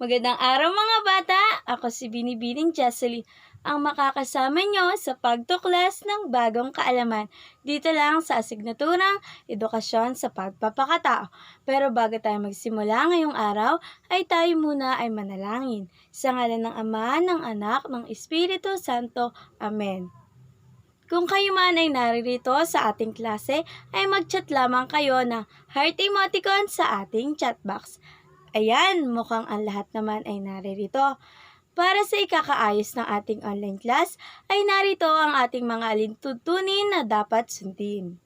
Magandang araw mga bata! Ako si Binibining Jesseline, ang makakasama nyo sa pagtuklas ng bagong kaalaman dito lang sa asignaturang Edukasyon sa Pagpapakatao. Pero bago tayo magsimula ngayong araw, ay tayo muna ay manalangin. Sa ngalan ng Ama, ng Anak, ng Espiritu Santo. Amen. Kung kayo man ay naririto sa ating klase, ay mag-chat lamang kayo ng heart emoticon sa ating chat box. Ayan, mukhang ang lahat naman ay naririto. Para sa ikakaayos ng ating online class, ay narito ang ating mga alintutunin na dapat sundin.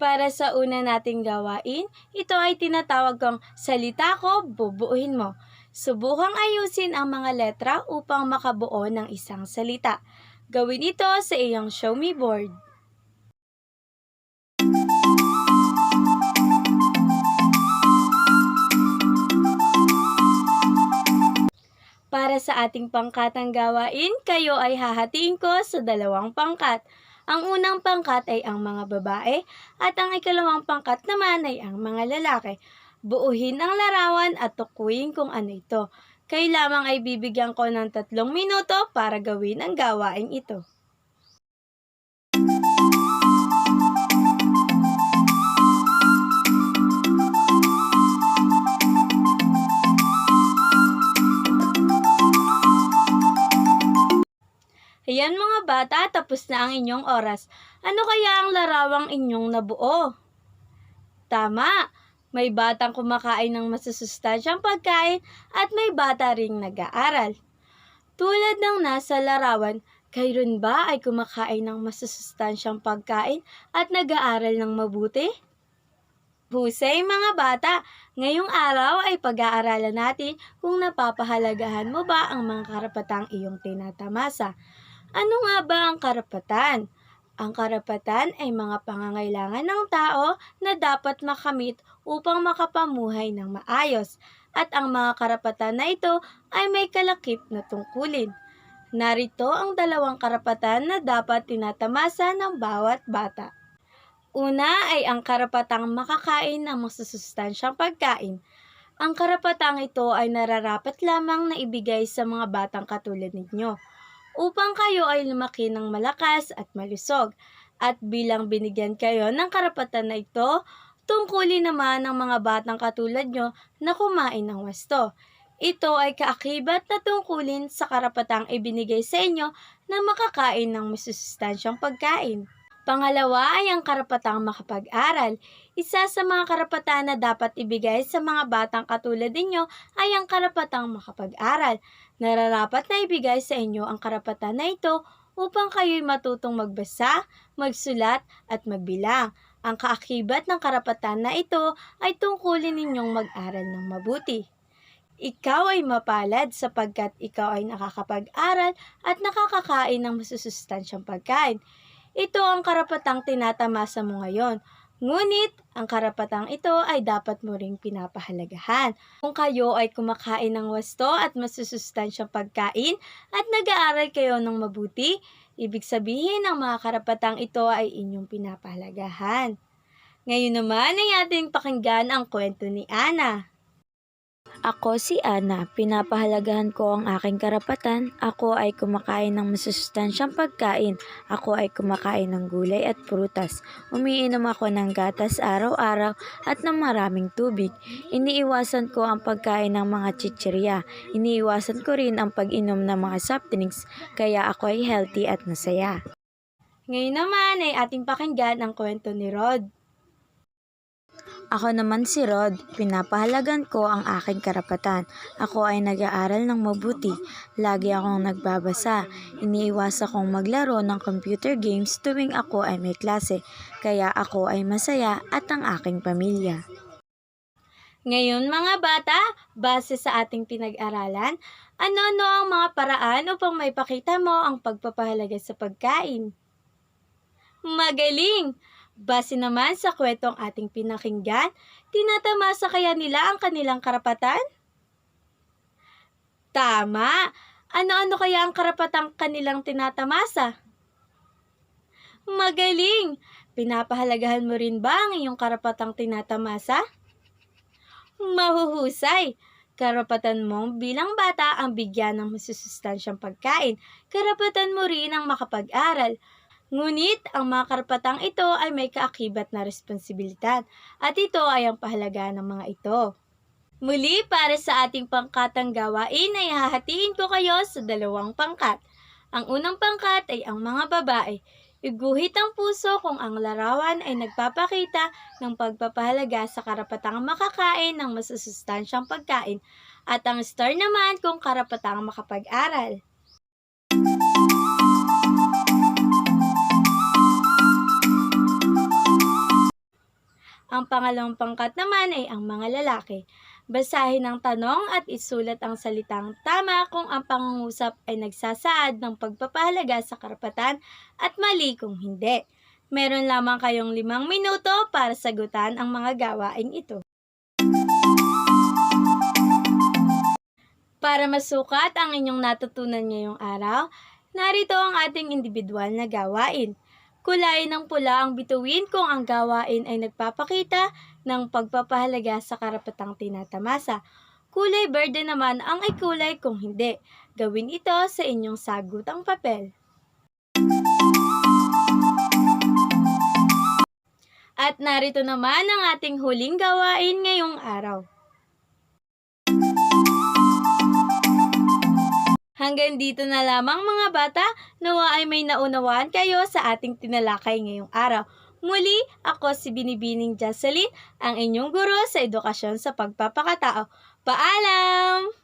Para sa una nating gawain, ito ay tinatawag kong salita ko, bubuuhin mo. Subukang ayusin ang mga letra upang makabuo ng isang salita. Gawin ito sa iyong me board. Para sa ating pangkatang gawain, kayo ay hahatiin ko sa dalawang pangkat. Ang unang pangkat ay ang mga babae at ang ikalawang pangkat naman ay ang mga lalaki. Buuhin ang larawan at tukuyin kung ano ito. Kayo lamang ay bibigyan ko ng tatlong minuto para gawin ang gawain ito. Ayan mga bata, tapos na ang inyong oras. Ano kaya ang larawang inyong nabuo? Tama, may batang kumakain ng masusustansyang pagkain at may bata ring nag-aaral. Tulad ng nasa larawan, kayo rin ba ay kumakain ng masusustansyang pagkain at nag-aaral ng mabuti? Husay mga bata, ngayong araw ay pag-aaralan natin kung napapahalagahan mo ba ang mga karapatang iyong tinatamasa. Ano nga ba ang karapatan? Ang karapatan ay mga pangangailangan ng tao na dapat makamit upang makapamuhay ng maayos at ang mga karapatan na ito ay may kalakip na tungkulin. Narito ang dalawang karapatan na dapat tinatamasa ng bawat bata. Una ay ang karapatang makakain ng masusustansyang pagkain. Ang karapatang ito ay nararapat lamang na ibigay sa mga batang katulad ninyo upang kayo ay lumaki ng malakas at malusog. At bilang binigyan kayo ng karapatan na ito, tungkulin naman ng mga batang katulad nyo na kumain ng wasto. Ito ay kaakibat na tungkulin sa karapatang ibinigay sa inyo na makakain ng masusustansyang pagkain. Pangalawa ay ang karapatang makapag-aral. Isa sa mga karapatan na dapat ibigay sa mga batang katulad ninyo ay ang karapatang makapag-aral. Nararapat na ibigay sa inyo ang karapatan na ito upang kayo'y matutong magbasa, magsulat at magbilang. Ang kaakibat ng karapatan na ito ay tungkulin ninyong mag-aral ng mabuti. Ikaw ay mapalad sapagkat ikaw ay nakakapag-aral at nakakakain ng masusustansyang pagkain. Ito ang karapatang tinatamasa mo ngayon. Ngunit, ang karapatang ito ay dapat mo ring pinapahalagahan. Kung kayo ay kumakain ng wasto at masusustansyang pagkain at nag-aaral kayo ng mabuti, ibig sabihin ang mga karapatang ito ay inyong pinapahalagahan. Ngayon naman ay ating pakinggan ang kwento ni Ana. Ako si Ana, pinapahalagahan ko ang aking karapatan. Ako ay kumakain ng masusustansyang pagkain. Ako ay kumakain ng gulay at prutas. Umiinom ako ng gatas araw-araw at ng maraming tubig. Iniiwasan ko ang pagkain ng mga chichirya. Iniiwasan ko rin ang pag-inom ng mga soft drinks, kaya ako ay healthy at masaya. Ngayon naman ay ating pakinggan ang kwento ni Rod. Ako naman si Rod, pinapahalagan ko ang aking karapatan. Ako ay nag-aaral ng mabuti. Lagi akong nagbabasa. Iniiwasa kong maglaro ng computer games tuwing ako ay may klase. Kaya ako ay masaya at ang aking pamilya. Ngayon mga bata, base sa ating pinag-aralan, ano-ano ang mga paraan upang maipakita mo ang pagpapahalaga sa pagkain? Magaling! Base naman sa kwentong ating pinakinggan, tinatamasa kaya nila ang kanilang karapatan? Tama! Ano-ano kaya ang karapatang kanilang tinatamasa? Magaling! Pinapahalagahan mo rin ba ang iyong karapatang tinatamasa? Mahuhusay! Karapatan mong bilang bata ang bigyan ng masusustansyang pagkain. Karapatan mo rin ang makapag-aral. Ngunit ang mga karapatang ito ay may kaakibat na responsibilidad at ito ay ang pahalagaan ng mga ito. Muli para sa ating pangkatang gawain ay hahatiin ko kayo sa dalawang pangkat. Ang unang pangkat ay ang mga babae. Iguhit ang puso kung ang larawan ay nagpapakita ng pagpapahalaga sa karapatang makakain ng masusustansyang pagkain at ang star naman kung karapatang makapag-aral. Ang pangalawang pangkat naman ay ang mga lalaki. Basahin ang tanong at isulat ang salitang tama kung ang pangungusap ay nagsasaad ng pagpapahalaga sa karapatan at mali kung hindi. Meron lamang kayong limang minuto para sagutan ang mga gawain ito. Para masukat ang inyong natutunan ngayong araw, narito ang ating individual na gawain. Kulay ng pula ang bituin kung ang gawain ay nagpapakita ng pagpapahalaga sa karapatang tinatamasa. Kulay berde naman ang ay kulay kung hindi. Gawin ito sa inyong sagutang papel. At narito naman ang ating huling gawain ngayong araw. Hanggang dito na lamang mga bata, nawa ay may naunawaan kayo sa ating tinalakay ngayong araw. Muli, ako si Binibining Jocelyn, ang inyong guro sa edukasyon sa pagpapakatao. Paalam!